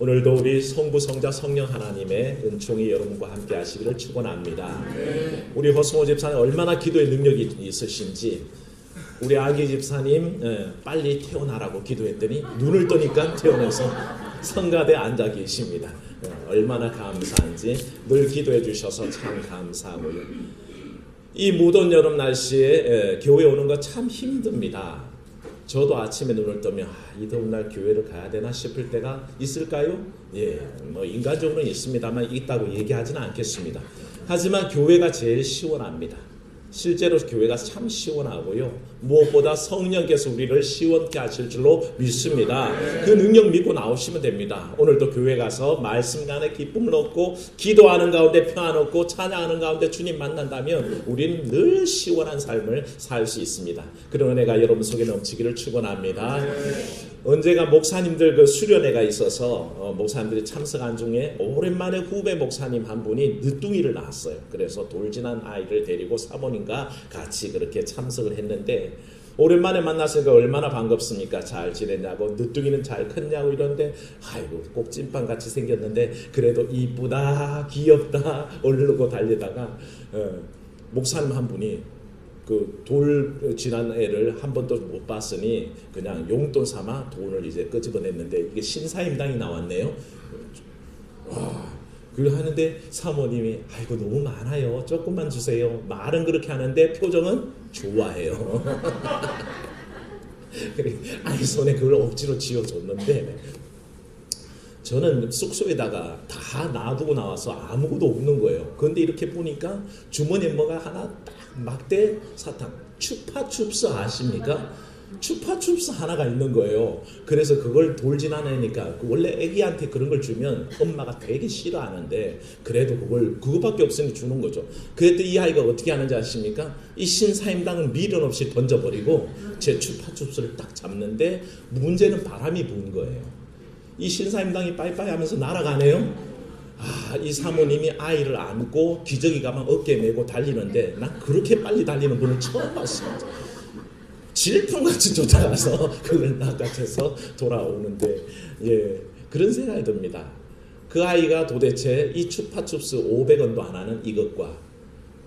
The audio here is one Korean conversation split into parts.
오늘도 우리 성부 성자 성령 하나님의 은총이 여러분과 함께 하시기를 축원합니다. 우리 허승호 집사님 얼마나 기도의 능력이 있으신지 우리 아기 집사님 예, 빨리 태어나라고 기도했더니 눈을 뜨니까 태어나서 성가대 앉아 계십니다. 예, 얼마나 감사한지 늘 기도해 주셔서 참 감사하고요. 이 무더운 여름 날씨에 예, 교회 오는 거 참 힘듭니다. 저도 아침에 눈을 뜨면 아, 이 더운 날 교회를 가야 되나 싶을 때가 있을까요? 예, 뭐 인간적으로는 있습니다만 있다고 얘기하지는 않겠습니다. 하지만 교회가 제일 시원합니다. 실제로 교회가 참 시원하고요. 무엇보다 성령께서 우리를 시원케 하실 줄로 믿습니다. 그 능력 믿고 나오시면 됩니다. 오늘도 교회 가서 말씀 간에 기쁨을 얻고 기도하는 가운데 평안 얻고 찬양하는 가운데 주님 만난다면 우리는 늘 시원한 삶을 살 수 있습니다. 그런 은혜가 여러분 속에 넘치기를 축원합니다. 언제가 목사님들 그 수련회가 있어서 어, 목사님들이 참석한 중에 오랜만에 후배 목사님 한 분이 늦둥이를 낳았어요. 그래서 돌진한 아이를 데리고 사모님과 같이 그렇게 참석을 했는데 오랜만에 만났으니까 얼마나 반갑습니까? 잘 지냈냐고 늦둥이는 잘 컸냐고 이런데 아이고 꼭 찐빵 같이 생겼는데 그래도 이쁘다 귀엽다 얼르고 달리다가 어, 목사님 한 분이 그 돌 지난 애를 한 번도 못 봤으니 그냥 용돈 삼아 돈을 이제 끄집어냈는데 이게 신사임당이 나왔네요. 와, 그걸 하는데 사모님이 아이고 너무 많아요. 조금만 주세요. 말은 그렇게 하는데 표정은 좋아해요. 아이 손에 그걸 억지로 쥐어줬는데 저는 숙소에다가 다 놔두고 나와서 아무것도 없는 거예요. 그런데 이렇게 보니까 주머니에 뭐가 하나 딱 막대 사탕 추파춥스 아십니까? 추파춥스 하나가 있는 거예요. 그래서 그걸 돌진하니까 원래 애기한테 그런 걸 주면 엄마가 되게 싫어하는데 그래도 그걸 그거밖에 없으니 주는 거죠. 그랬더니 이 아이가 어떻게 하는지 아십니까? 이 신사임당은 미련 없이 던져버리고 제 추파춥스를 딱 잡는데 문제는 바람이 부는 거예요. 이 신사임당이 빠이빠이 하면서 날아가네요. 아, 이 사모님이 아이를 안고 기저귀 가만 어깨에 메고 달리는데 난 그렇게 빨리 달리는 분을 처음 봤습니다. 질풍같이 쫓아가서 그걸 낚아채서 돌아오는데 예 그런 생각이 듭니다. 그 아이가 도대체 이 추파춥스 500원도 안 하는 이것과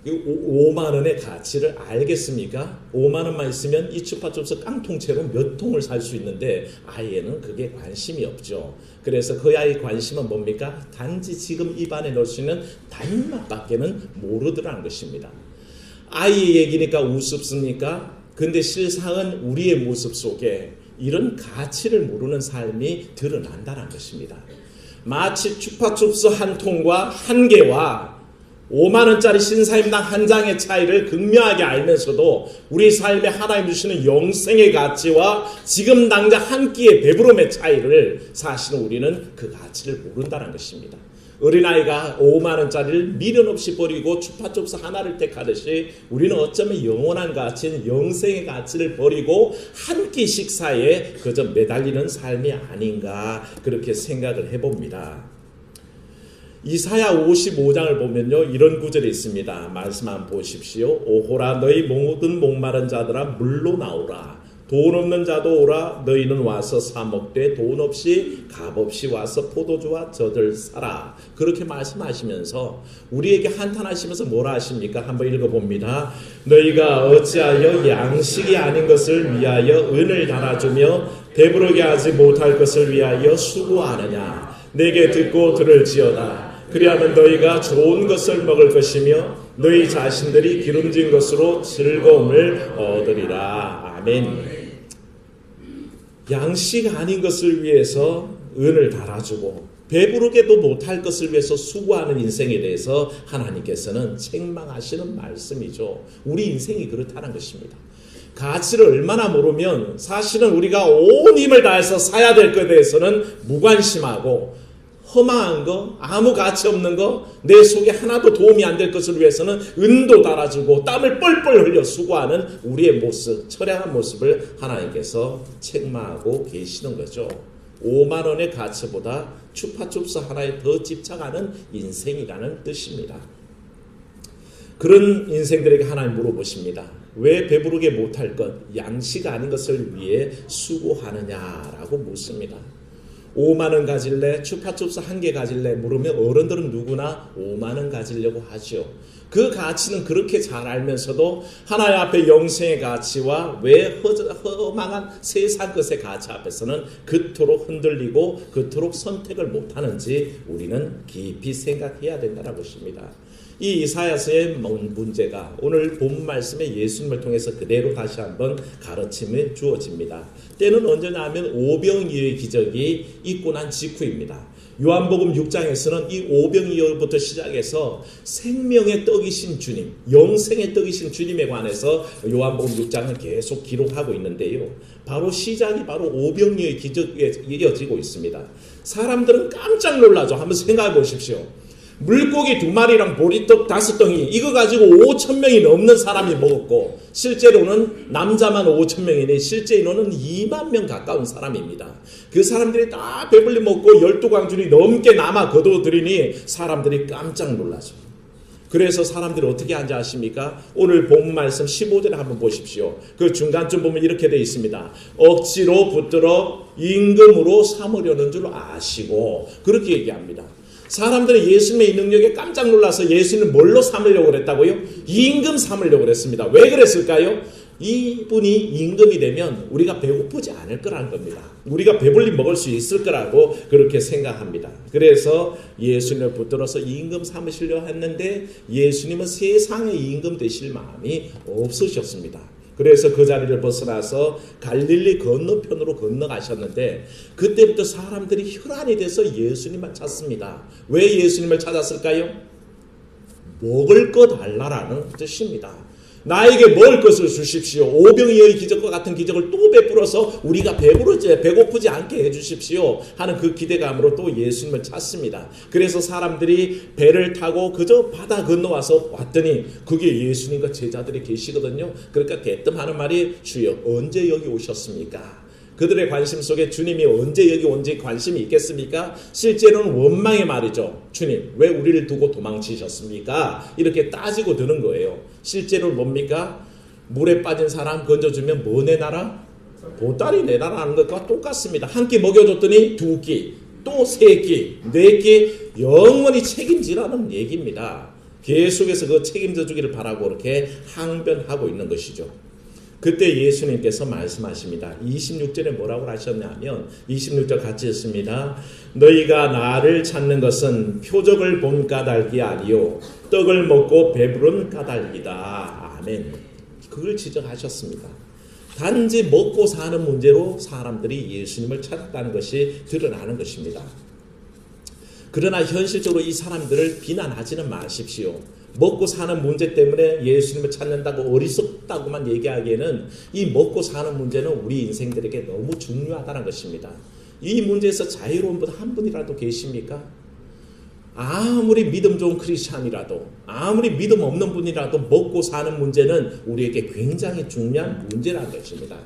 5만 원의 가치를 알겠습니까? 5만 원만 있으면 이 추파춥스 깡통째로 몇 통을 살 수 있는데 아이에는 그게 관심이 없죠. 그래서 그 아이 관심은 뭡니까? 단지 지금 입안에 넣을 수 있는 단맛밖에는 모르더라는 것입니다. 아이 얘기니까 우습습니까? 근데 실상은 우리의 모습 속에 이런 가치를 모르는 삶이 드러난다는 것입니다. 마치 추파춥스 한 통과 한 개와 5만 원짜리 신사임당 한 장의 차이를 극명하게 알면서도 우리 삶에 하나님 주시는 영생의 가치와 지금 당장 한 끼의 배부름의 차이를 사실은 우리는 그 가치를 모른다는 것입니다. 어린아이가 5만 원짜리를 미련 없이 버리고 추파춥스 하나를 택하듯이 우리는 어쩌면 영원한 가치인 영생의 가치를 버리고 한 끼 식사에 그저 매달리는 삶이 아닌가 그렇게 생각을 해봅니다. 이사야 55장을 보면요 이런 구절이 있습니다. 말씀 한번 보십시오. 오호라 너희 모든 목마른 자들아 물로 나오라. 돈 없는 자도 오라 너희는 와서 사 먹되 돈 없이 값 없이 와서 포도주와 젖을 사라 그렇게 말씀하시면서 우리에게 한탄하시면서 뭐라 하십니까 한번 읽어봅니다 너희가 어찌하여 양식이 아닌 것을 위하여 은을 달아주며 배부르게 하지 못할 것을 위하여 수고하느냐 내게 듣고 들을지어다 그리하면 너희가 좋은 것을 먹을 것이며 너희 자신들이 기름진 것으로 즐거움을 얻으리라 아멘. 양식 아닌 것을 위해서 은을 달아주고 배부르게도 못할 것을 위해서 수고하는 인생에 대해서 하나님께서는 책망하시는 말씀이죠. 우리 인생이 그렇다는 것입니다. 가치를 얼마나 모르면 사실은 우리가 온 힘을 다해서 사야 될 것에 대해서는 무관심하고 허망한 거, 아무 가치 없는 거, 내 속에 하나도 도움이 안 될 것을 위해서는 은도 달아주고 땀을 뻘뻘 흘려 수고하는 우리의 모습, 처량한 모습을 하나님께서 책망하고 계시는 거죠. 5만 원의 가치보다 추파춥스 하나에 더 집착하는 인생이라는 뜻입니다. 그런 인생들에게 하나님 물어보십니다. 왜 배부르게 못할 것, 양식 아닌 것을 위해 수고하느냐라고 묻습니다. 5만 원 가질래? 추파춥스 한 개 가질래? 물으면 어른들은 누구나 5만 원 가지려고 하죠. 그 가치는 그렇게 잘 알면서도 하나님 앞에 영생의 가치와 왜 허망한 세상 것의 가치 앞에서는 그토록 흔들리고 그토록 선택을 못하는지 우리는 깊이 생각해야 된다는 것입니다. 이 이사야서의 문제가 오늘 본 말씀의 예수님을 통해서 그대로 다시 한번 가르침을 주어집니다. 때는 언제냐 하면 오병이어의 기적이 있고 난 직후입니다. 요한복음 6장에서는 이 오병이어부터 시작해서 생명의 떡이신 주님, 영생의 떡이신 주님에 관해서 요한복음 6장은 계속 기록하고 있는데요. 바로 시작이 바로 오병이어의 기적에 이어지고 있습니다. 사람들은 깜짝 놀라죠. 한번 생각해 보십시오. 물고기 두 마리랑 보리떡 다섯 덩이 이거 가지고 5천 명이 넘는 사람이 먹었고 실제로는 남자만 5천 명이니 실제 인원은 2만 명 가까운 사람입니다. 그 사람들이 다 배불리 먹고 열두 광줄이 넘게 남아 거둬들이니 사람들이 깜짝 놀라죠. 그래서 사람들이 어떻게 하는지 아십니까? 오늘 본 말씀 15절에 한번 보십시오. 그 중간쯤 보면 이렇게 되어 있습니다. 억지로 붙들어 임금으로 삼으려는 줄 아시고 그렇게 얘기합니다. 사람들은 예수님의 능력에 깜짝 놀라서 예수님을 뭘로 삼으려고 그랬다고요? 임금 삼으려고 그랬습니다. 왜 그랬을까요? 이분이 임금이 되면 우리가 배고프지 않을 거라는 겁니다. 우리가 배불리 먹을 수 있을 거라고 그렇게 생각합니다. 그래서 예수님을 붙들어서 임금 삼으시려 했는데 예수님은 세상의 임금 되실 마음이 없으셨습니다. 그래서 그 자리를 벗어나서 갈릴리 건너편으로 건너가셨는데 그때부터 사람들이 혈안이 돼서 예수님만 찾습니다. 왜 예수님을 찾았을까요? 먹을 것 달라라는 뜻입니다. 나에게 먹을 것을 주십시오. 오병이어의 기적과 같은 기적을 또 베풀어서 우리가 배부르지 배고프지 않게 해주십시오. 하는 그 기대감으로 또 예수님을 찾습니다. 그래서 사람들이 배를 타고 그저 바다 건너와서 왔더니 그게 예수님과 제자들이 계시거든요. 그러니까 대뜸 하는 말이 주여 언제 여기 오셨습니까? 그들의 관심 속에 주님이 언제 여기 온지 관심이 있겠습니까? 실제로는 원망의 말이죠. 주님, 왜 우리를 두고 도망치셨습니까? 이렇게 따지고 드는 거예요. 실제로 뭡니까? 물에 빠진 사람 건져주면 뭐 내놔라? 보따리 내놔라는 것과 똑같습니다. 한 끼 먹여줬더니 두 끼, 또 세 끼, 네 끼, 영원히 책임지라는 얘기입니다. 계속해서 그 책임져 주기를 바라고 이렇게 항변하고 있는 것이죠. 그때 예수님께서 말씀하십니다. 26절에 뭐라고 하셨냐면 26절 같이 읽습니다. 너희가 나를 찾는 것은 표적을 본 까닭이 아니요 떡을 먹고 배부른 까닭이다. 아멘. 그걸 지적하셨습니다. 단지 먹고 사는 문제로 사람들이 예수님을 찾았다는 것이 드러나는 것입니다. 그러나 현실적으로 이 사람들을 비난하지는 마십시오. 먹고 사는 문제 때문에 예수님을 찾는다고 어리석다고만 얘기하기에는 이 먹고 사는 문제는 우리 인생들에게 너무 중요하다는 것입니다. 이 문제에서 자유로운 분 한 분이라도 계십니까? 아무리 믿음 좋은 크리스찬이라도 아무리 믿음 없는 분이라도 먹고 사는 문제는 우리에게 굉장히 중요한 문제라는 것입니다.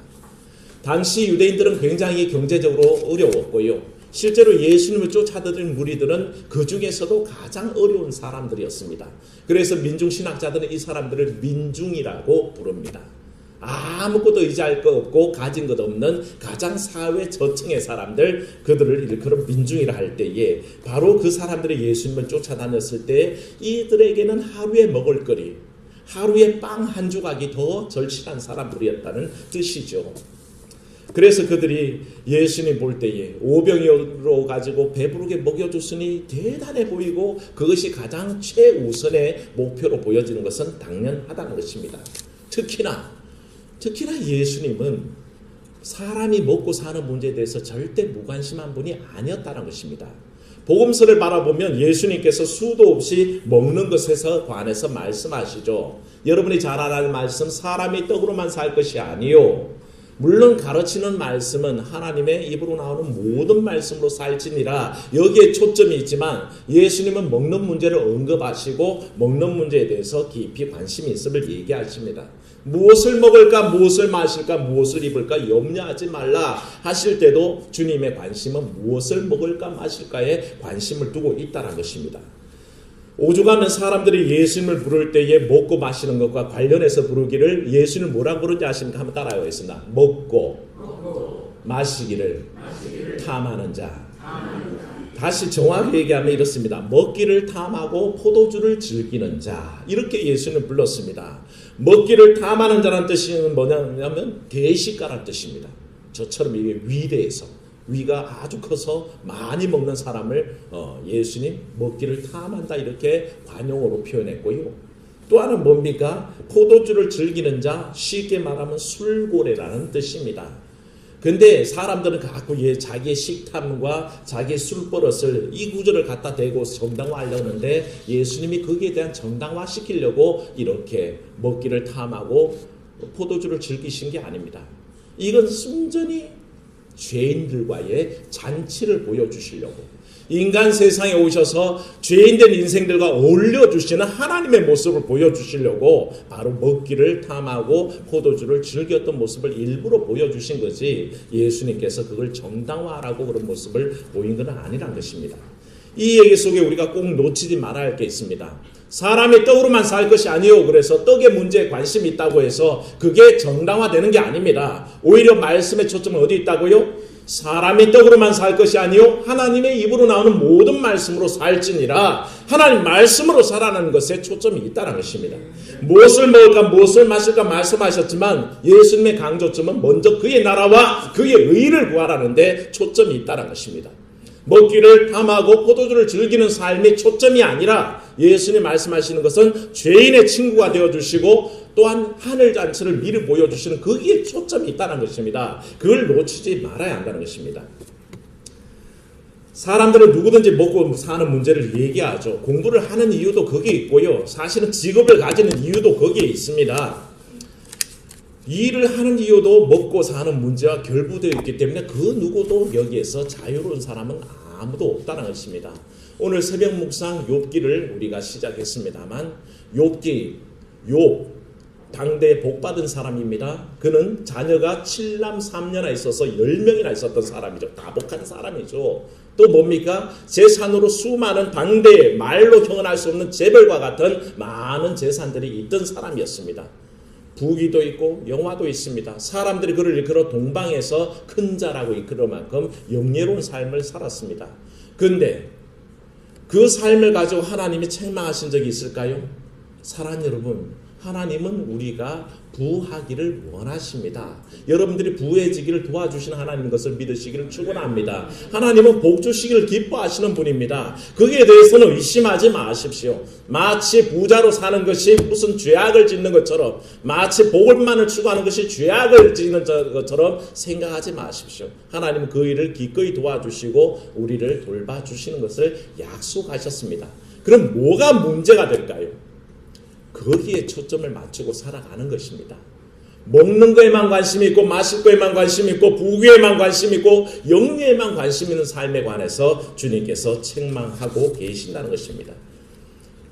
당시 유대인들은 굉장히 경제적으로 어려웠고요. 실제로 예수님을 쫓아다니는 무리들은 그 중에서도 가장 어려운 사람들이었습니다. 그래서 민중 신학자들은 이 사람들을 민중이라고 부릅니다. 아무것도 의지할 것 없고 가진 것 없는 가장 사회 저층의 사람들 그들을 일컬어 민중이라 할 때에 바로 그 사람들이 예수님을 쫓아다녔을 때 이들에게는 하루에 먹을 거리 하루에 빵 한 조각이 더 절실한 사람들이었다는 뜻이죠. 그래서 그들이 예수님 볼 때에 오병이어로 가지고 배부르게 먹여줬으니 대단해 보이고 그것이 가장 최우선의 목표로 보여지는 것은 당연하다는 것입니다. 특히나 특히나 예수님은 사람이 먹고 사는 문제에 대해서 절대 무관심한 분이 아니었다는 것입니다. 복음서를 바라보면 예수님께서 수도 없이 먹는 것에서 관해서 말씀하시죠. 여러분이 잘 알아야 말씀 사람이 떡으로만 살 것이 아니요 물론 가르치는 말씀은 하나님의 입으로 나오는 모든 말씀으로 살지니라 여기에 초점이 있지만 예수님은 먹는 문제를 언급하시고 먹는 문제에 대해서 깊이 관심이 있음을 얘기하십니다. 무엇을 먹을까, 무엇을 마실까, 무엇을 입을까 염려하지 말라 하실 때도 주님의 관심은 무엇을 먹을까, 마실까에 관심을 두고 있다는 것입니다. 오죽하면 사람들이 예수님을 부를 때에 먹고 마시는 것과 관련해서 부르기를 예수님을 뭐라고 부르지 아십니까? 한번 따라하겠습니다. 먹고, 먹고 마시기를, 마시기를 탐하는 자. 다시 정확히 얘기하면 이렇습니다. 먹기를 탐하고 포도주를 즐기는 자. 이렇게 예수는 불렀습니다. 먹기를 탐하는 자란 뜻이 뭐냐면 대식가란 뜻입니다. 저처럼 이게 위대해서 위가 아주 커서 많이 먹는 사람을 어, 예수님 먹기를 탐한다 이렇게 관용어로 표현했고요. 또 하나는 뭡니까? 포도주를 즐기는 자 쉽게 말하면 술고래라는 뜻입니다. 근데 사람들은 갖고 예, 자기의 식탐과 자기의 술버릇을 이 구절을 갖다 대고 정당화하려는데 예수님이 거기에 대한 정당화 시키려고 이렇게 먹기를 탐하고 포도주를 즐기신 게 아닙니다. 이건 순전히 죄인들과의 잔치를 보여주시려고 인간 세상에 오셔서 죄인된 인생들과 어울려 주시는 하나님의 모습을 보여주시려고 바로 먹기를 탐하고 포도주를 즐겼던 모습을 일부러 보여주신 거지 예수님께서 그걸 정당화하라고 그런 모습을 보인 건 아니란 것입니다. 이 얘기 속에 우리가 꼭 놓치지 말아야 할 게 있습니다. 사람이 떡으로만 살 것이 아니요. 그래서 떡의 문제에 관심이 있다고 해서 그게 정당화되는 게 아닙니다. 오히려 말씀의 초점은 어디 있다고요? 사람이 떡으로만 살 것이 아니요 하나님의 입으로 나오는 모든 말씀으로 살지니라 하나님 말씀으로 살아가는 것에 초점이 있다는 것입니다. 무엇을 먹을까 무엇을 마실까 말씀하셨지만 예수님의 강조점은 먼저 그의 나라와 그의 의를 구하라는데 초점이 있다는 것입니다. 먹기를 탐하고 포도주를 즐기는 삶이 초점이 아니라 예수님 말씀하시는 것은 죄인의 친구가 되어 주시고 또한 하늘 잔치를 미리 보여주시는 거기에 초점이 있다는 것입니다. 그걸 놓치지 말아야 한다는 것입니다. 사람들은 누구든지 먹고 사는 문제를 얘기하죠. 공부를 하는 이유도 거기에 있고요. 사실은 직업을 가지는 이유도 거기에 있습니다. 일을 하는 이유도 먹고 사는 문제와 결부되어 있기 때문에 그 누구도 여기에서 자유로운 사람은 아무도 없다는 것입니다. 오늘 새벽 묵상 욥기를 우리가 시작했습니다만 욥기 욥 당대에 복 받은 사람입니다. 그는 자녀가 7남 3녀나 있어서 10명이나 있었던 사람이죠. 다 복한 사람이죠. 또 뭡니까? 재산으로 수많은 당대에 말로 형언할 수 없는 재벌과 같은 많은 재산들이 있던 사람이었습니다. 부귀도 있고 영화도 있습니다. 사람들이 그를 이끌어 동방에서 큰 자라고 이끌어 만큼 영예로운 삶을 살았습니다. 근데 그 삶을 가지고 하나님이 책망하신 적이 있을까요? 사랑 여러분, 하나님은 우리가 부하기를 원하십니다. 여러분들이 부해지기를 도와주시는 하나님 것을 믿으시기를 축원합니다. 하나님은 복 주시기를 기뻐하시는 분입니다. 거기에 대해서는 의심하지 마십시오. 마치 부자로 사는 것이 무슨 죄악을 짓는 것처럼 마치 복을만을 추구하는 것이 죄악을 짓는 것처럼 생각하지 마십시오. 하나님은 그 일을 기꺼이 도와주시고 우리를 돌봐주시는 것을 약속하셨습니다. 그럼 뭐가 문제가 될까요? 거기에 초점을 맞추고 살아가는 것입니다. 먹는 거에만 관심 있고 마실 거에만 관심 있고 부귀에만 관심 있고 영예에만 관심 있는 삶에 관해서 주님께서 책망하고 계신다는 것입니다.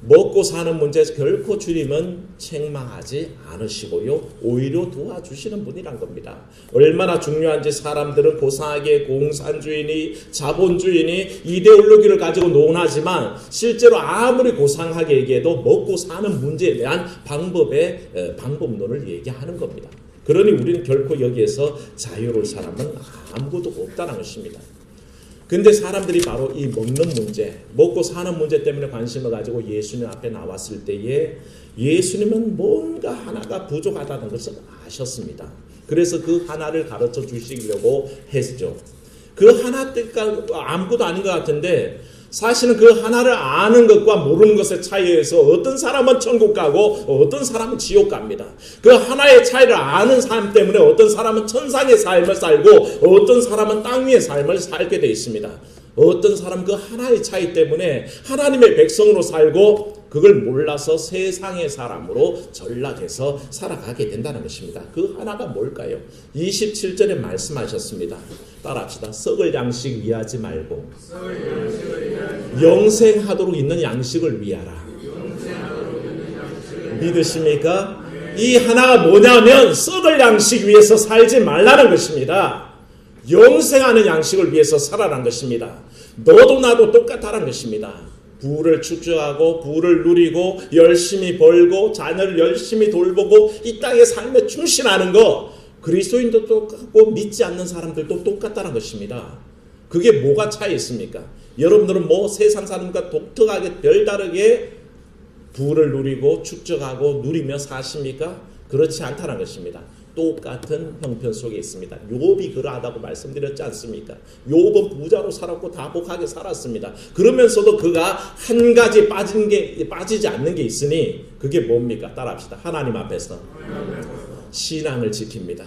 먹고 사는 문제에서 결코 주님은 책망하지 않으시고요. 오히려 도와주시는 분이란 겁니다. 얼마나 중요한지 사람들은 고상하게 공산주의니 자본주의니 이데올로기를 가지고 논하지만 실제로 아무리 고상하게 얘기해도 먹고 사는 문제에 대한 방법의 방법론을 얘기하는 겁니다. 그러니 우리는 결코 여기에서 자유로울 사람은 아무도 없다는 것입니다. 근데 사람들이 바로 이 먹는 문제, 먹고 사는 문제 때문에 관심을 가지고 예수님 앞에 나왔을 때에 예수님은 뭔가 하나가 부족하다는 것을 아셨습니다. 그래서 그 하나를 가르쳐 주시려고 했죠. 그 하나 때가 아무것도 아닌 것 같은데 사실은 그 하나를 아는 것과 모르는 것의 차이에서 어떤 사람은 천국 가고 어떤 사람은 지옥 갑니다. 그 하나의 차이를 아는 삶 때문에 어떤 사람은 천상의 삶을 살고 어떤 사람은 땅 위의 삶을 살게 되어 있습니다. 어떤 사람 그 하나의 차이 때문에 하나님의 백성으로 살고 그걸 몰라서 세상의 사람으로 전락해서 살아가게 된다는 것입니다. 그 하나가 뭘까요? 27절에 말씀하셨습니다. 따라합시다. 썩을 양식 위하지 말고 영생하도록 있는 양식을 위하라. 믿으십니까? 이 하나가 뭐냐면 썩을 양식 위해서 살지 말라는 것입니다. 영생하는 양식을 위해서 살아란 것입니다. 너도 나도 똑같다는 것입니다. 부를 축적하고 부를 누리고 열심히 벌고 자녀를 열심히 돌보고 이 땅의 삶에 충실하는 거 그리스도인도 똑같고 믿지 않는 사람들도 똑같다는 것입니다. 그게 뭐가 차이 있습니까? 여러분들은 뭐 세상 사람과 독특하게 별다르게 부를 누리고 축적하고 누리며 사십니까? 그렇지 않다는 것입니다. 똑같은 형편 속에 있습니다. 욥이 그러하다고 말씀드렸지 않습니까? 욥은 부자로 살았고 다복하게 살았습니다. 그러면서도 그가 한 가지 빠진 게 빠지지 않는 게 있으니 그게 뭡니까? 따라합시다. 하나님 앞에서 신앙을 지킵니다.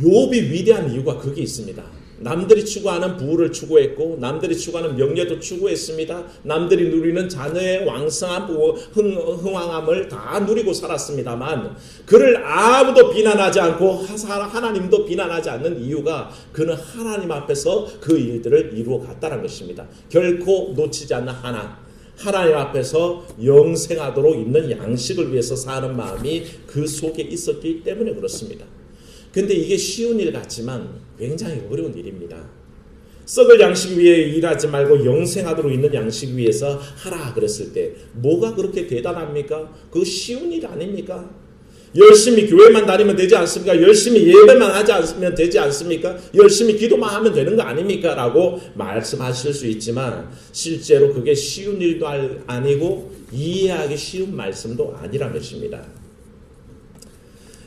욥이 위대한 이유가 그게 있습니다. 남들이 추구하는 부를 추구했고 남들이 추구하는 명예도 추구했습니다. 남들이 누리는 자녀의 왕성한 흥, 흥왕함을 다 누리고 살았습니다만 그를 아무도 비난하지 않고 하나님도 비난하지 않는 이유가 그는 하나님 앞에서 그 일들을 이루어 갔다는 것입니다. 결코 놓치지 않는 하나 하나님 앞에서 영생하도록 있는 양식을 위해서 사는 마음이 그 속에 있었기 때문에 그렇습니다. 근데 이게 쉬운 일 같지만 굉장히 어려운 일입니다. 썩을 양식 위에 일하지 말고 영생하도록 있는 양식 위에서 하라 그랬을 때 뭐가 그렇게 대단합니까? 그 쉬운 일 아닙니까? 열심히 교회만 다니면 되지 않습니까? 열심히 예배만 하지 않으면 되지 않습니까? 열심히 기도만 하면 되는 거 아닙니까? 라고 말씀하실 수 있지만 실제로 그게 쉬운 일도 아니고 이해하기 쉬운 말씀도 아니란 것입니다.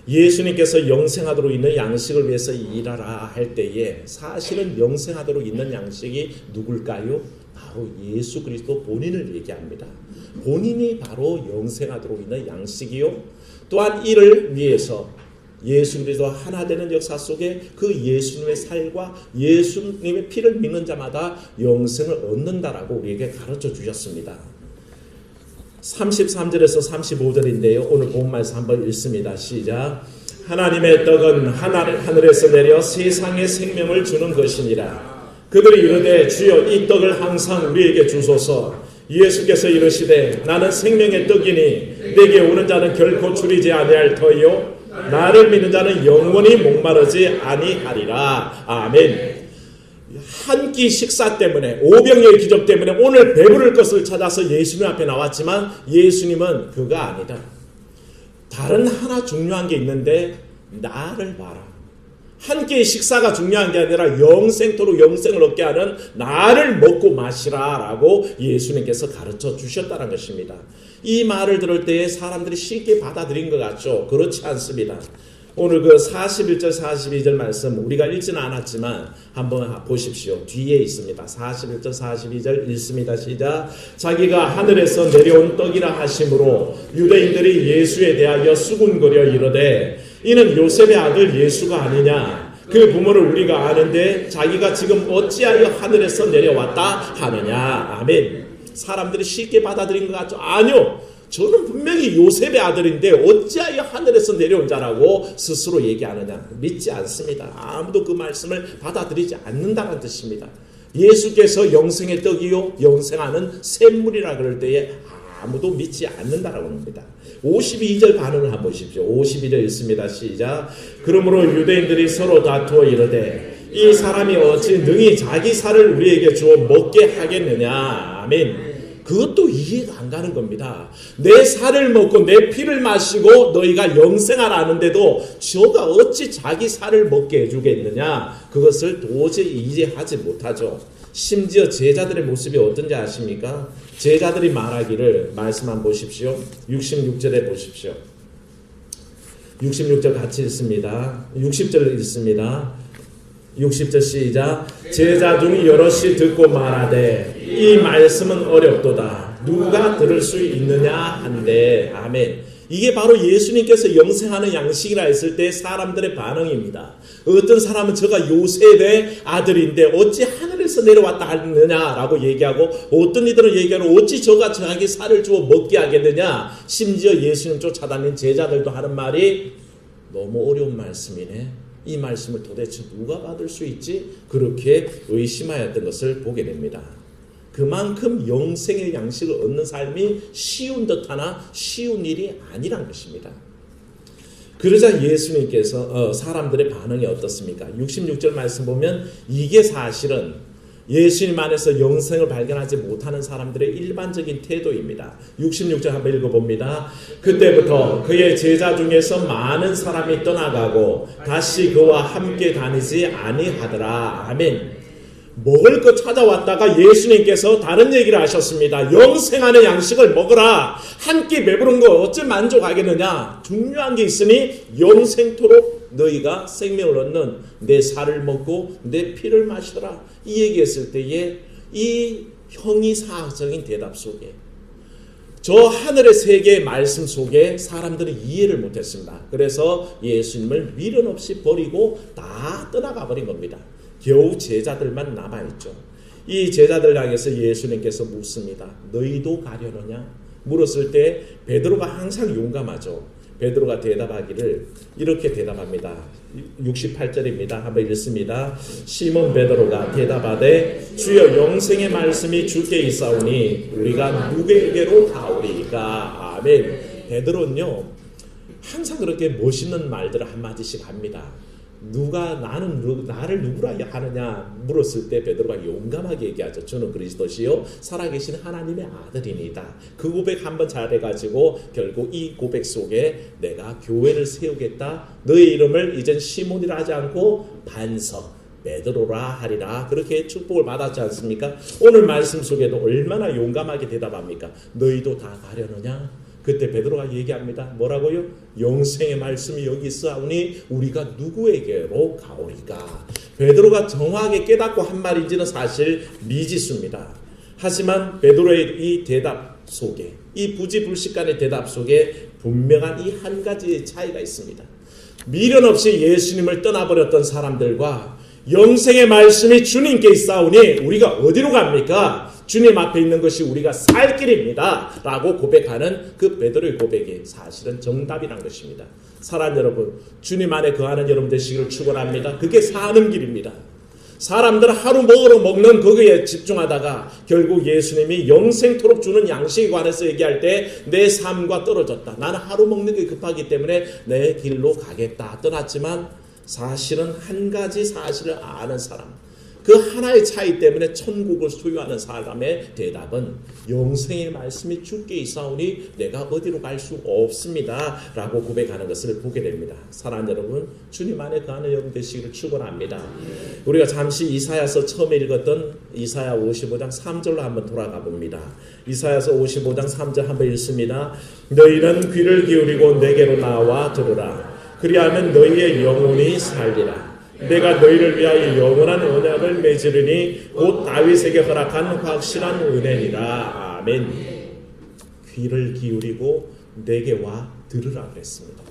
예수님께서 영생하도록 있는 양식을 위해서 일하라 할 때에 사실은 영생하도록 있는 양식이 누굴까요? 바로 예수 그리스도 본인을 얘기합니다. 본인이 바로 영생하도록 있는 양식이요. 또한 이를 위해서 예수 그리스도 하나 되는 역사 속에 그 예수님의 살과 예수님의 피를 믿는 자마다 영생을 얻는다라고 우리에게 가르쳐 주셨습니다. 33절에서 35절인데요. 오늘 본 말씀 한번 읽습니다. 시작. 하나님의 떡은 하늘에서 내려 세상에 생명을 주는 것이니라. 그들이 이르되 주여 이 떡을 항상 우리에게 주소서. 예수께서 이르시되 나는 생명의 떡이니 내게 오는 자는 결코 줄이지 아니할 터이요 나를 믿는 자는 영원히 목마르지 아니하리라. 아멘. 한 끼 식사 때문에 오병의 기적 때문에 오늘 배부를 것을 찾아서 예수님 앞에 나왔지만 예수님은 그가 아니다. 다른 하나 중요한 게 있는데 나를 봐라. 한 끼의 식사가 중요한 게 아니라 영생토록 영생을 얻게 하는 나를 먹고 마시라라고 예수님께서 가르쳐 주셨다는 것입니다. 이 말을 들을 때 사람들이 쉽게 받아들인 것 같죠? 그렇지 않습니다. 오늘 그 41절 42절 말씀 우리가 읽지는 않았지만 한번 보십시오. 뒤에 있습니다. 41절 42절 읽습니다. 시작. 자기가 하늘에서 내려온 떡이라 하심으로 유대인들이 예수에 대하여 수군거려 이르되 이는 요셉의 아들 예수가 아니냐 그 부모를 우리가 아는데 자기가 지금 어찌하여 하늘에서 내려왔다 하느냐 아멘 사람들이 쉽게 받아들인 것 같죠 아니요 저는 분명히 요셉의 아들인데 어찌하여 하늘에서 내려온 자라고 스스로 얘기하느냐 믿지 않습니다. 아무도 그 말씀을 받아들이지 않는다는 뜻입니다. 예수께서 영생의 떡이요 영생하는 샘물이라 그럴 때에 아무도 믿지 않는다라고 합니다. 52절 반응을 한번 보십시오. 52절 있습니다. 시작. 그러므로 유대인들이 서로 다투어 이르되 이 사람이 어찌 능히 자기 살을 우리에게 주어 먹게 하겠느냐. 아멘. 그것도 이해가 안 가는 겁니다. 내 살을 먹고 내 피를 마시고 너희가 영생하라는데도 저가 어찌 자기 살을 먹게 해주겠느냐? 그것을 도저히 이해하지 못하죠. 심지어 제자들의 모습이 어떤지 아십니까? 제자들이 말하기를 말씀 한 보십시오. 66절에 보십시오. 66절 같이 읽습니다. 60절 읽습니다. 60절 시작. 제자 중 여럿이 듣고 말하되 이 말씀은 어렵도다. 누가 들을 수 있느냐 한데 아멘. 이게 바로 예수님께서 영생하는 양식이라 했을 때 사람들의 반응입니다. 어떤 사람은 저가 요셉의 아들인데 어찌 하늘에서 내려왔다 하느냐라고 얘기하고 어떤 이들은 얘기하고 어찌 저가 자기 살을 주어 먹게 하겠느냐 심지어 예수님 쫓아다닌 제자들도 하는 말이 너무 어려운 말씀이네. 이 말씀을 도대체 누가 받을 수 있지? 그렇게 의심하였던 것을 보게 됩니다. 그만큼 영생의 양식을 얻는 삶이 쉬운 듯 하나 쉬운 일이 아니란 것입니다. 그러자 예수님께서 어, 사람들의 반응이 어떻습니까? 66절 말씀 보면 이게 사실은 예수님 안에서 영생을 발견하지 못하는 사람들의 일반적인 태도입니다. 66절 한번 읽어봅니다. 그때부터 그의 제자 중에서 많은 사람이 떠나가고 다시 그와 함께 다니지 아니하더라. 아멘. 먹을 것 찾아왔다가 예수님께서 다른 얘기를 하셨습니다. 영생하는 양식을 먹어라. 한 끼 배부른 거 어찌 만족하겠느냐. 중요한 게 있으니 영생토록 너희가 생명을 얻는 내 살을 먹고 내 피를 마시더라. 이 얘기했을 때에 이 형이 사학적인 대답 속에 저 하늘의 세계의 말씀 속에 사람들은 이해를 못했습니다. 그래서 예수님을 미련 없이 버리고 다 떠나가 버린 겁니다. 겨우 제자들만 남아있죠. 이 제자들 향해서 예수님께서 묻습니다. 너희도 가려느냐? 물었을 때 베드로가 항상 용감하죠. 베드로가 대답하기를 이렇게 대답합니다. 68절입니다. 한번 읽습니다. 시몬 베드로가 대답하되 주여 영생의 말씀이 주께 있사오니 우리가 누구에게로 가오리까 아멘. 베드로는요 항상 그렇게 멋있는 말들을 한 마디씩 합니다. 누가 나는 누, 나를 누구라 하느냐 물었을 때 베드로가 용감하게 얘기하죠. 저는 그리스도시요 살아계신 하나님의 아들이니다. 그 고백 한번 잘해가지고 결국 이 고백 속에 내가 교회를 세우겠다. 너의 이름을 이젠 시몬이라 하지 않고 반석 베드로라 하리라 그렇게 축복을 받았지 않습니까? 오늘 말씀 속에도 얼마나 용감하게 대답합니까? 너희도 다 가려느냐? 그때 베드로가 얘기합니다. 뭐라고요? 영생의 말씀이 여기 있사오니 우리가 누구에게로 가오리까? 베드로가 정확하게 깨닫고 한 말인지는 사실 미지수입니다. 하지만 베드로의 이 대답 속에 이 부지불식간의 대답 속에 분명한 이 한 가지의 차이가 있습니다. 미련 없이 예수님을 떠나버렸던 사람들과 영생의 말씀이 주님께 있사오니 우리가 어디로 갑니까? 주님 앞에 있는 것이 우리가 살 길입니다. 라고 고백하는 그 베드로의 고백이 사실은 정답이란 것입니다. 사랑 여러분, 주님 안에 거하는 여러분 되시기를 축원합니다. 그게 사는 길입니다. 사람들 하루 먹으러 먹는 거기에 집중하다가 결국 예수님이 영생토록 주는 양식에 관해서 얘기할 때 내 삶과 떨어졌다. 나는 하루 먹는 게 급하기 때문에 내 길로 가겠다. 떠났지만 사실은 한 가지 사실을 아는 사람. 그 하나의 차이 때문에 천국을 소유하는 사람의 대답은 영생의 말씀이 주께 있사오니 내가 어디로 갈 수 없습니다. 라고 고백하는 것을 보게 됩니다. 사랑 여러분, 주님 안에 거하는 여러분 되시기를 축원합니다. 우리가 잠시 이사야서 처음에 읽었던 이사야 55장 3절로 한번 돌아가 봅니다. 이사야서 55장 3절 한번 읽습니다. 너희는 귀를 기울이고 내게로 나와 들으라. 그리하면 너희의 영혼이 살리라. 내가 너희를 위하여 영원한 언약을 맺으리니 곧 다윗에게 허락한 확실한 은혜니라. 아멘. 귀를 기울이고 내게 와 들으라 그랬습니다.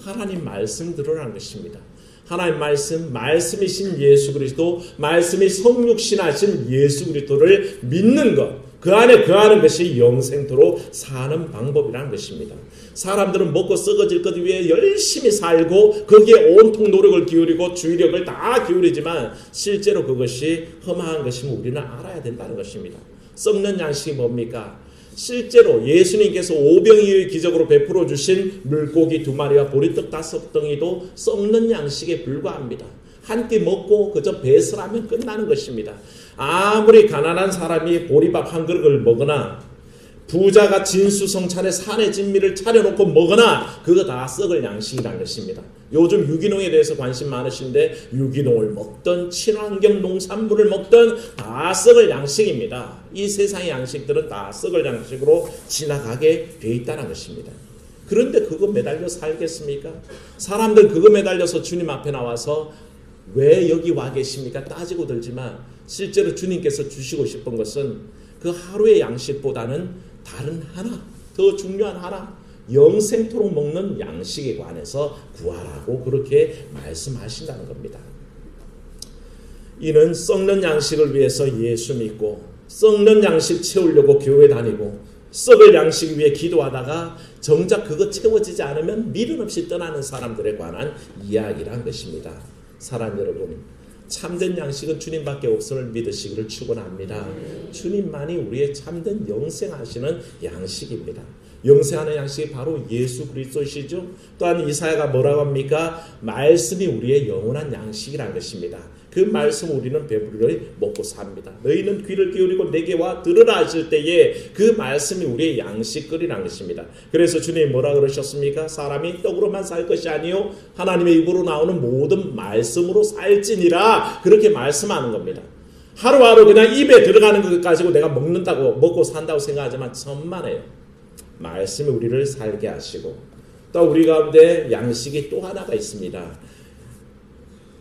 하나님 말씀 들으라는 것입니다. 하나님 말씀, 말씀이신 예수 그리스도, 말씀이 성육신하신 예수 그리스도를 믿는 것, 그 안에 거하는 것이 영생토로 사는 방법이라는 것입니다. 사람들은 먹고 썩어질 것 위해 열심히 살고 거기에 온통 노력을 기울이고 주의력을 다 기울이지만 실제로 그것이 험한 것임을 우리는 알아야 된다는 것입니다. 썩는 양식이 뭡니까? 실제로 예수님께서 오병이의 기적으로 베풀어 주신 물고기 두 마리와 보리떡 다섯 덩이도 썩는 양식에 불과합니다. 한 끼 먹고 그저 배설하면 끝나는 것입니다. 아무리 가난한 사람이 보리밥 한 그릇을 먹거나 부자가 진수성 찬에 산의 진미를 차려놓고 먹거나 그거 다 썩을 양식이라는 것입니다. 요즘 유기농에 대해서 관심 많으신데 유기농을 먹던 친환경 농산물을 먹던 다 썩을 양식입니다. 이 세상의 양식들은 다 썩을 양식으로 지나가게 돼 있다는 것입니다. 그런데 그거 매달려 살겠습니까? 사람들 그거 매달려서 주님 앞에 나와서 왜 여기 와 계십니까? 따지고 들지만 실제로 주님께서 주시고 싶은 것은 그 하루의 양식보다는 다른 하나, 더 중요한 하나, 영생토록 먹는 양식에 관해서 구하라고 그렇게 말씀하신다는 겁니다. 이는 썩는 양식을 위해서 예수 믿고 썩는 양식 채우려고 교회 다니고 썩을 양식 위해 기도하다가 정작 그거 채워지지 않으면 미련 없이 떠나는 사람들에 관한 이야기란 것입니다. 사랑 여러분, 참된 양식은 주님밖에 없음을 믿으시기를 축원합니다. 주님만이 우리의 참된 영생하시는 양식입니다. 영생하는 양식이 바로 예수 그리스도시죠. 또한 이사야가 뭐라고 합니까? 말씀이 우리의 영원한 양식이라는 것입니다. 그 말씀 우리는 배부르게 먹고 삽니다. 너희는 귀를 기울이고 내게 와 들으라 하실 때에 그 말씀이 우리의 양식거리라는 것입니다. 그래서 주님 뭐라 그러셨습니까? 사람이 떡으로만 살 것이 아니요 하나님의 입으로 나오는 모든 말씀으로 살지니라 그렇게 말씀하는 겁니다. 하루하루 그냥 입에 들어가는 것 가지고 내가 먹는다고 먹고 산다고 생각하지만 천만에요. 말씀이 우리를 살게 하시고 또 우리 가운데 양식이 또 하나가 있습니다.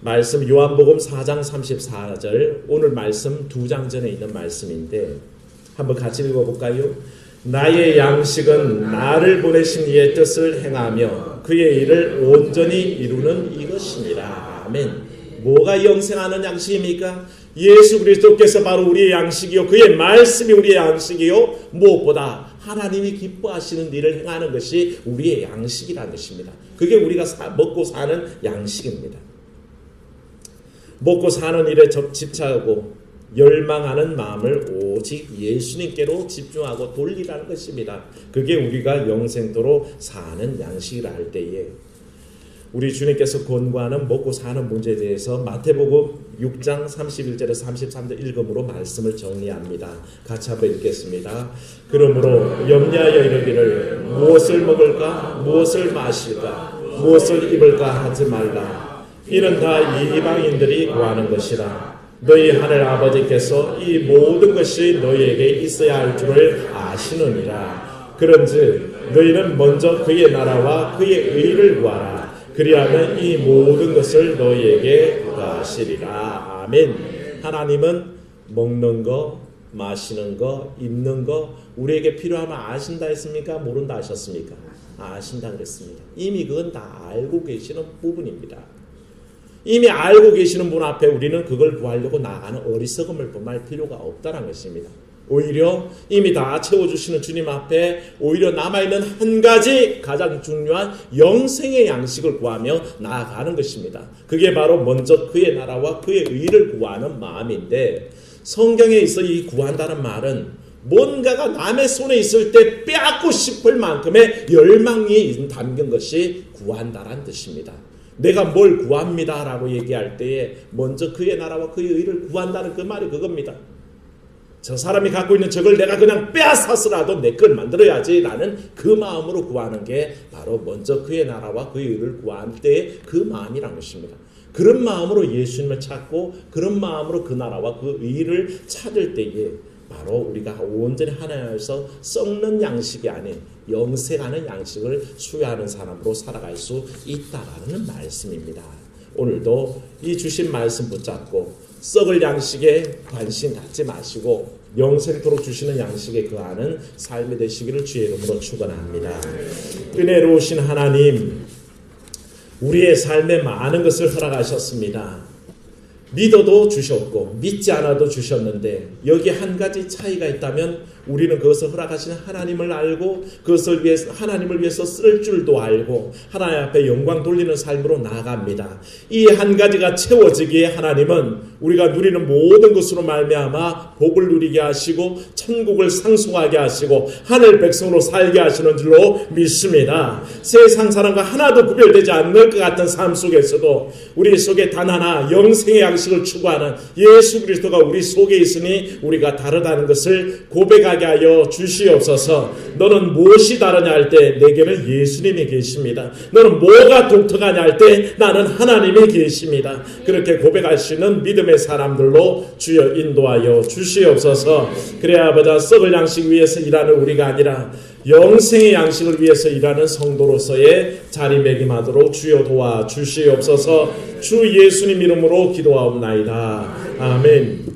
말씀 요한복음 4장 34절 오늘 말씀 두 장 전에 있는 말씀인데 한번 같이 읽어볼까요? 나의 양식은 나를 보내신 이의 뜻을 행하며 그의 일을 온전히 이루는 이것이니라. 아멘. 뭐가 영생하는 양식입니까? 예수 그리스도께서 바로 우리의 양식이요 그의 말씀이 우리의 양식이요 무엇보다 하나님이 기뻐하시는 일을 행하는 것이 우리의 양식이라는 것입니다. 그게 우리가 사, 먹고 사는 양식입니다. 먹고 사는 일에 집착하고 열망하는 마음을 오직 예수님께로 집중하고 돌리라는 것입니다. 그게 우리가 영생도로 사는 양식이라 할 때에 우리 주님께서 권고하는 먹고 사는 문제에 대해서 마태복음 6장 31절에서 33절 읽음으로 말씀을 정리합니다. 같이 한번 읽겠습니다. 그러므로 염려하여 이르기를 무엇을 먹을까 무엇을 마실까 무엇을 입을까 하지 말라. 이는 다 이방인들이 구하는 것이라. 너희 하늘 아버지께서 이 모든 것이 너희에게 있어야 할 줄을 아시느니라. 그런즉 너희는 먼저 그의 나라와 그의 의를 구하라. 그리하면 이 모든 것을 너희에게 더하시리라. 아멘. 하나님은 먹는 거, 마시는 거, 입는 거 우리에게 필요하면 아신다 했습니까? 모른다 하셨습니까? 아신다 그랬습니다. 이미 그건 다 알고 계시는 부분입니다. 이미 알고 계시는 분 앞에 우리는 그걸 구하려고 나가는 어리석음을 범할 필요가 없다는 것입니다. 오히려 이미 다 채워주시는 주님 앞에 오히려 남아있는 한 가지 가장 중요한 영생의 양식을 구하며 나아가는 것입니다. 그게 바로 먼저 그의 나라와 그의 의를 구하는 마음인데 성경에 있어 이 구한다는 말은 뭔가가 남의 손에 있을 때 빼앗고 싶을 만큼의 열망이 담긴 것이 구한다란 뜻입니다. 내가 뭘 구합니다 라고 얘기할 때에 먼저 그의 나라와 그의 의를 구한다는 그 말이 그겁니다. 저 사람이 갖고 있는 적을 내가 그냥 빼앗아서라도 내 걸 만들어야지 라는 그 마음으로 구하는 게 바로 먼저 그의 나라와 그의 의를 구할 때의 그 마음이란 것입니다. 그런 마음으로 예수님을 찾고 그런 마음으로 그 나라와 그 의를 찾을 때에 바로 우리가 온전히 하나님에서 썩는 양식이 아닌 영생하는 양식을 수여하는 사람으로 살아갈 수 있다라는 말씀입니다. 오늘도 이 주신 말씀 붙잡고 썩을 양식에 관심 갖지 마시고 영생토록 주시는 양식에 거하는 삶이 되시기를 주의 이름으로 축원합니다. 은혜로우신 하나님 우리의 삶에 많은 것을 허락하셨습니다. 믿어도 주셨고 믿지 않아도 주셨는데 여기 한 가지 차이가 있다면 우리는 그것을 허락하시는 하나님을 알고 그것을 위해서 하나님을 위해서 쓸 줄도 알고 하나님 앞에 영광 돌리는 삶으로 나아갑니다. 이 한 가지가 채워지기에 하나님은 우리가 누리는 모든 것으로 말미암아 복을 누리게 하시고 천국을 상속하게 하시고 하늘 백성으로 살게 하시는 줄로 믿습니다. 세상 사람과 하나도 구별되지 않을 것 같은 삶 속에서도 우리 속에 단 하나 영생의 양식을 추구하는 예수 그리스도가 우리 속에 있으니 우리가 다르다는 것을 고백하 게 하여 주시옵소서. 너는 무엇이 다르냐 할 때 내게는 예수님이 계십니다. 너는 뭐가 독특하냐 할 때 나는 하나님이 계십니다. 그렇게 고백할 수 있는 믿음의 사람들로 주여 인도하여 주시옵소서. 그래야 아버지 썩을 양식 위해서 일하는 우리가 아니라 영생의 양식을 위해서 일하는 성도로서의 자리매김하도록 주여 도와 주시옵소서. 주 예수님 이름으로 기도하옵나이다. 아멘.